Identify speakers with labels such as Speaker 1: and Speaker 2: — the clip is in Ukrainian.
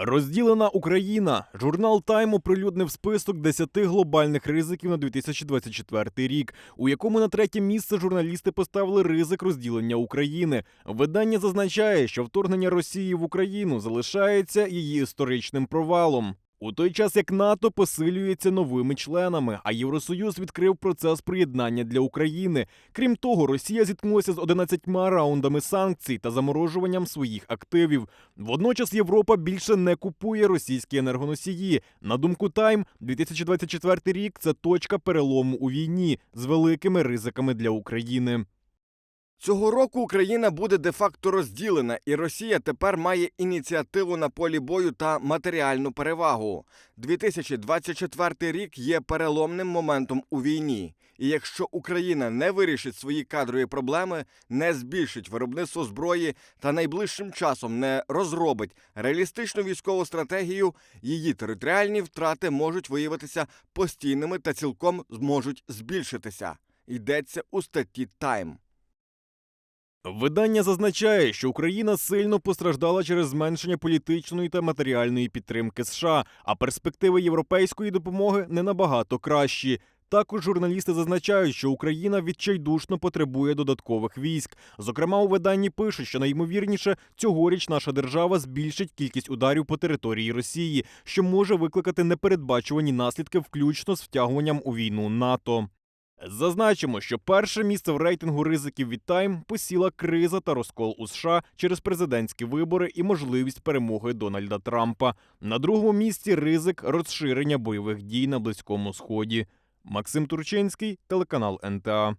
Speaker 1: Розділена Україна. Журнал Тайм оприлюднив список 10 глобальних ризиків на 2024 рік, у якому на третє місце журналісти поставили ризик розділення України. Видання зазначає, що вторгнення Росії в Україну залишається її історичним провалом. У той час як НАТО посилюється новими членами, а Євросоюз відкрив процес приєднання для України. Крім того, Росія зіткнулася з 11 раундами санкцій та заморожуванням своїх активів. Водночас Європа більше не купує російські енергоносії. На думку Тайм, 2024 рік це точка перелому у війні з великими ризиками для України.
Speaker 2: Цього року Україна буде де-факто розділена, і Росія тепер має ініціативу на полі бою та матеріальну перевагу. 2024 рік є переломним моментом у війні. І якщо Україна не вирішить свої кадрові проблеми, не збільшить виробництво зброї та найближчим часом не розробить реалістичну військову стратегію, її територіальні втрати можуть виявитися постійними та цілком зможуть збільшитися. Йдеться у статті Тайм.
Speaker 1: Видання зазначає, що Україна сильно постраждала через зменшення політичної та матеріальної підтримки США, а перспективи європейської допомоги не набагато кращі. Також журналісти зазначають, що Україна відчайдушно потребує додаткових військ. Зокрема, у виданні пишуть, що найімовірніше цьогоріч наша держава збільшить кількість ударів по території Росії, що може викликати непередбачувані наслідки, включно з втягуванням у війну НАТО. Зазначимо, що перше місце в рейтингу ризиків від Тайм посіла криза та розкол у США через президентські вибори і можливість перемоги Дональда Трампа. На другому місці ризик розширення бойових дій на Близькому Сході. Максим Турчинський, телеканал НТА.